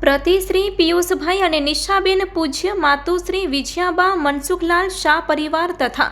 પ્રતિશ્રી પિયુષભાઈ અને નિશાબેન પૂજ્ય માતુશ્રી વિજયાબા મનસુખલાલ શાહ પરિવાર તથા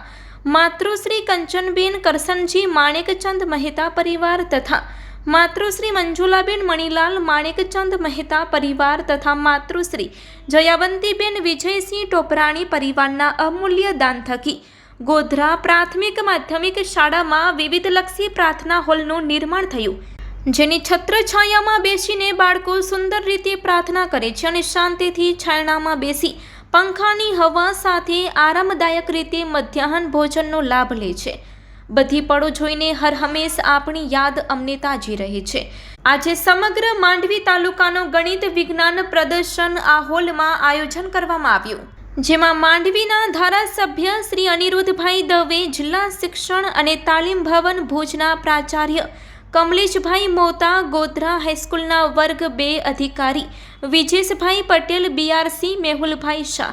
માતૃશ્રી કંચનબેન કરસનજી માણેકચંદ મહેતા પરિવાર તથા માતૃશ્રી મંજુલાબેન મણિલાલ માણેકચંદ મહેતા પરિવાર તથા માતૃશ્રી જયાવંતીબેન વિજયસિંહ ટોપરાણી પરિવારના અમૂલ્ય દાન થકી ગોધરા પ્રાથમિક માધ્યમિક શાળામાં વિવિધલક્ષી પ્રાર્થના હોલનું નિર્માણ થયું. જેની છત્રછાયામાં બેસીને બાળકો સુંદર રીતે પ્રાર્થના કરે છે અને શાંતિથી છાયણામાં બેસી પંખાની હવા સાથે આરામદાયક રીતે મધ્યાહન ભોજનનો લાભ લે છે. બધી પળો જોઈને હર હંમેશ આપણી યાદ અમને તાજી રહે છે. આજે સમગ્ર માંડવી તાલુકાનો ગણિત વિજ્ઞાન પ્રદર્શન આ હોલમાં આયોજન કરવામાં આવ્યું. જેમાં માંડવીના ધારાસભ્ય શ્રી અનિરુદ્ધભાઈ દવે જિલ્લા શિક્ષણ અને તાલીમ ભવન ભુજના પ્રાચાર્ય કમલેશભાઈ મોતા ગોધરા હાઈસ્કૂલના વર્ગ બે અધિકારી, વિજેશભાઈ પટેલ, બીઆરસી, મેહુલભાઈ શાહ.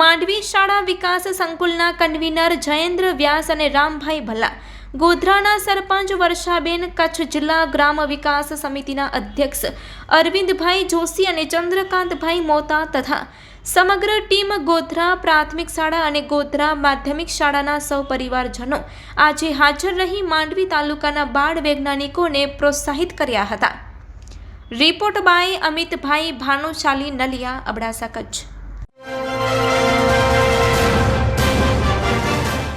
માંડવી શાળા વિકાસ સંકુલના કન્વીનર જયેન્દ્ર વ્યાસ અને રામભાઈ ભલ્લા. ગોધરાના સરપંચ વર્ષાબેન કચ્છ જિલ્લા ગ્રામ વિકાસ સમિતિના અધ્યક્ષ અરવિંદભાઈ જોશી અને ચંદ્રકાંતભાઈ મોતા તથા સમગ્ર ટીમ ગોધરા પ્રાથમિક શાળા અને ગોધરા માધ્યમિક શાળાના સૌ પરિવારજનો આજે હાજર રહી માંડવી તાલુકાના બાળ વૈજ્ઞાનિકોને પ્રોત્સાહિત કર્યા હતા. Report by Amitbhai Bhanushali Naliya, Abdasa Kutch.